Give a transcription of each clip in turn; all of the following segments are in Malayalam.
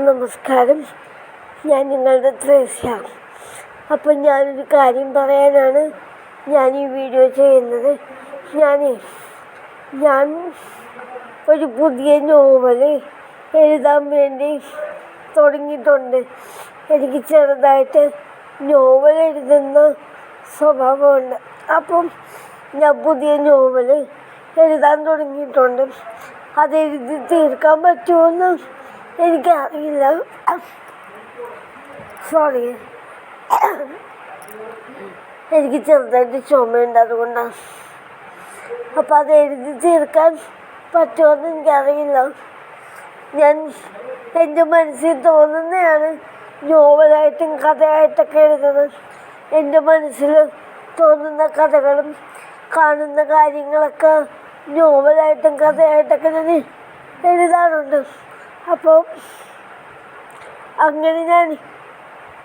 നമസ്കാരം. ഞാൻ നിങ്ങളുടെ ത്രേസ്യ. അപ്പം ഞാനൊരു കാര്യം പറയാനാണ്. ഞാൻ ഈ വീഡിയോ ചെയ്യുന്നത്. ഞാൻ ഞാൻ ഒരു പുതിയ നോവൽ എഴുതാൻ വേണ്ടി തുടങ്ങിയിട്ടുണ്ട്. എനിക്ക് ചെറുതായിട്ട് നോവൽ എഴുതുന്ന സ്വഭാവമുണ്ട്. അപ്പം ഞാൻ പുതിയ നോവൽ എഴുതാൻ തുടങ്ങിയിട്ടുണ്ട്. അത് എഴുതി തീർക്കാൻ പറ്റുമെന്ന് എനിക്കറിയില്ല സോറി എനിക്ക് ചെറുതായിട്ട് ചുമയുണ്ട് അതുകൊണ്ടാണ് അപ്പം അത് എഴുതി തീർക്കാൻ പറ്റുമെന്ന് എനിക്കറിയില്ല. ഞാൻ എന്റെ മനസ്സിൽ തോന്നുന്നതാണ് നോവലായിട്ടും കഥയായിട്ടൊക്കെ എഴുതുന്നത്. എന്റെ മനസ്സിൽ തോന്നുന്ന കഥകളും കാണുന്ന കാര്യങ്ങളൊക്കെ നോവലായിട്ടും കഥയായിട്ടൊക്കെ ഞാൻ എഴുതാറുണ്ട്. അപ്പോൾ അങ്ങനെ ഞാൻ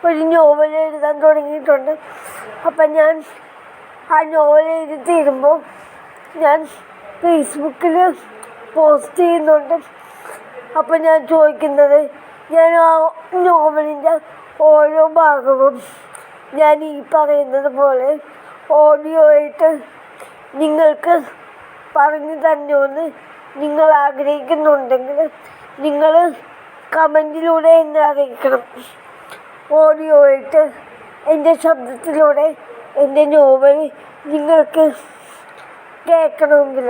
ഒരു നോവൽ എഴുതാൻ തുടങ്ങിയിട്ടുണ്ട്. അപ്പം ഞാൻ ആ നോവൽ എഴുതി തീരുമ്പോൾ ഞാൻ ഫേസ്ബുക്കിൽ പോസ്റ്റ് ചെയ്യുന്നുണ്ട്. അപ്പം ഞാൻ ചോദിക്കുന്നത് ഞാൻ ആ നോവലിന്റെ ഓരോ ഭാഗവും ഞാൻ ഈ പറയുന്നത് പോലെ ഓഡിയോ ആയിട്ട് നിങ്ങൾക്ക് പറഞ്ഞു തരുമെന്ന് നിങ്ങൾ ആഗ്രഹിക്കുന്നുണ്ടെങ്കിൽ നിങ്ങൾ കമന്റിലൂടെ എന്നെ അറിയിക്കണം. ഓഡിയോ ആയിട്ട് എന്റെ ശബ്ദത്തിലൂടെ എന്റെ നോവൽ നിങ്ങൾക്ക് കേൾക്കണമെങ്കിൽ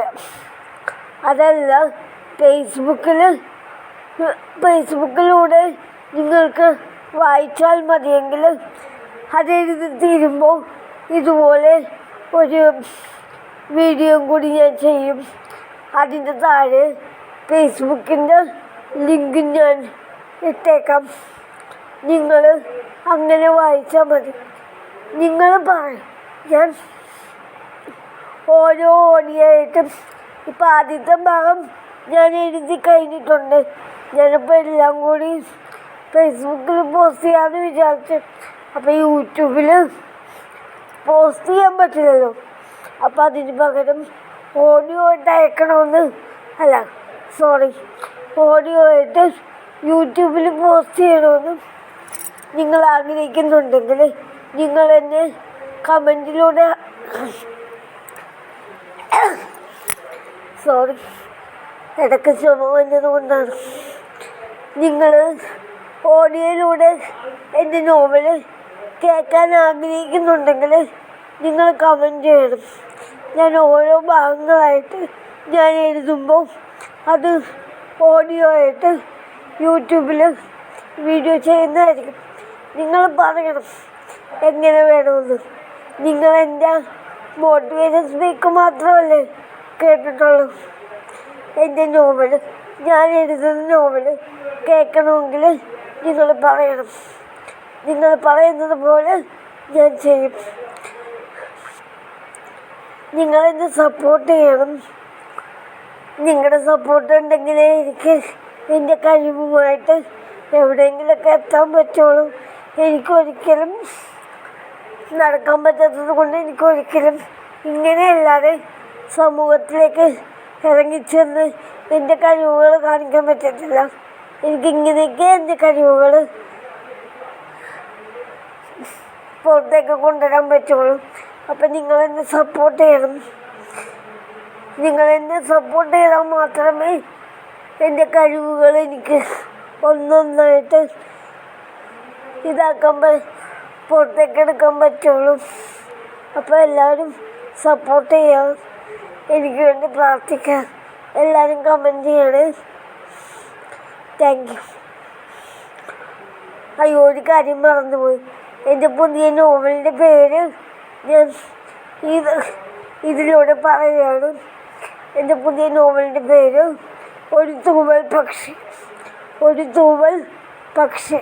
അതല്ല ഫേസ്ബുക്കിൽ ഫേസ്ബുക്കിലൂടെ നിങ്ങൾക്ക് വായിച്ചാൽ മതിയെങ്കിൽ അതെഴുതി തീരുമ്പോൾ ഇതുപോലെ ഒരു വീഡിയോ കൂടി ഞാൻ ചെയ്യും. അതിന്റെ താഴെ ഫേസ്ബുക്കിന്റെ ലിങ്ക് ഞാൻ ഇട്ടേക്കാം. നിങ്ങൾ അങ്ങനെ വായിച്ചാൽ മതി. നിങ്ങൾ പറ ഞാൻ ഓരോ ഓടിയായിട്ടും ഇപ്പം ആദ്യത്തെ ഭാഗം ഞാൻ എഴുതി കഴിഞ്ഞിട്ടുണ്ട്. ഞാനിപ്പോൾ എല്ലാം കൂടി ഫേസ്ബുക്കിൽ പോസ്റ്റ് ചെയ്യാമെന്ന് വിചാരിച്ചു. അപ്പോൾ യൂട്യൂബിൽ പോസ്റ്റ് ചെയ്യാൻ പറ്റില്ലല്ലോ. അപ്പോൾ അതിന് പകരം ഓഡിയോ ആയിട്ട് അയക്കണമെന്ന് അല്ല സോറി. ഓഡിയോ ആയിട്ട് യൂട്യൂബിൽ പോസ്റ്റ് ചെയ്യണമെന്ന് നിങ്ങൾ ആഗ്രഹിക്കുന്നുണ്ടെങ്കിൽ നിങ്ങൾ എന്നെ കമന്റിലൂടെ സോറി ഇടയ്ക്ക് ചുമ വന്നത് കൊണ്ടാണ്. നിങ്ങൾ ഓഡിയോയിലൂടെ എന്റെ നോവൽ കേൾക്കാൻ ആഗ്രഹിക്കുന്നുണ്ടെങ്കിൽ നിങ്ങൾ കമന്റ് ചെയ്യണം. ഞാൻ ഓരോ ഭാഗങ്ങളായിട്ട് ഞാൻ എഴുതുമ്പോൾ അത് ഓഡിയോ ആയിട്ട് യൂട്യൂബിൽ വീഡിയോ ചെയ്യുന്നതായിരിക്കും. നിങ്ങൾ പറയണം എങ്ങനെ വേണമെന്ന്. നിങ്ങൾ എന്റെ മോട്ടിവേഷൻ സ്പീക്ക് മാത്രമല്ലേ കേട്ടിട്ടുള്ളൂ. എന്റെ നോവൽ ഞാൻ എഴുതുന്ന നോവൽ കേൾക്കണമെങ്കിൽ നിങ്ങൾ പറയണം. നിങ്ങൾ പറയുന്നത് പോലെ ഞാൻ ചെയ്യും. നിങ്ങളെന്നെ സപ്പോർട്ട് ചെയ്യണം. നിങ്ങളുടെ സപ്പോർട്ട് ഉണ്ടെങ്കിലേ എനിക്ക് എന്റെ കഴിവുമായിട്ട് എവിടെയെങ്കിലൊക്കെ എത്താൻ പറ്റുള്ളൂ. എനിക്കൊരിക്കലും നടക്കാൻ പറ്റാത്തത് കൊണ്ട് എനിക്കൊരിക്കലും ഇങ്ങനെയല്ലാതെ സമൂഹത്തിലേക്ക് ഇറങ്ങിച്ചെന്ന് എന്റെ കഴിവുകൾ കാണിക്കാൻ പറ്റത്തില്ല. എനിക്കിങ്ങനെയൊക്കെ എന്റെ കഴിവുകൾ പുറത്തേക്ക് കൊണ്ടുവരാൻ പറ്റുള്ളൂ. അപ്പം നിങ്ങളെന്നെ സപ്പോർട്ട് ചെയ്യണം. നിങ്ങളെന്നെ സപ്പോർട്ട് ചെയ്താൽ മാത്രമേ എന്റെ കഴിവുകൾ എനിക്ക് ഒന്നൊന്നായിട്ട് ഇതാക്കാൻ പുറത്തേക്ക് എടുക്കാൻ പറ്റുള്ളൂ. അപ്പോൾ എല്ലാവരും സപ്പോർട്ട് ചെയ്യാം. എനിക്ക് വേണ്ടി പ്രാർത്ഥിക്കാം. എല്ലാവരും കമന്റ് ചെയ്യണേ. താങ്ക് യു അയ്യോ ഒരു കാര്യം മറന്നുപോയി. എന്റെ പുതിയ നോവലിന്റെ പേര് ഞാൻ ഇത് ഇതിലൂടെ പറയുകയാണ്. എന്റെ പുതിയ നോവലിന്റെ പേര് ഒരു തൂവൽ പക്ഷി. ഒരു തൂവൽ പക്ഷി.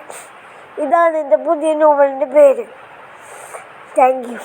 ഇതാണ് എന്റെ പുതിയ നോവലിന്റെ പേര്. Thank you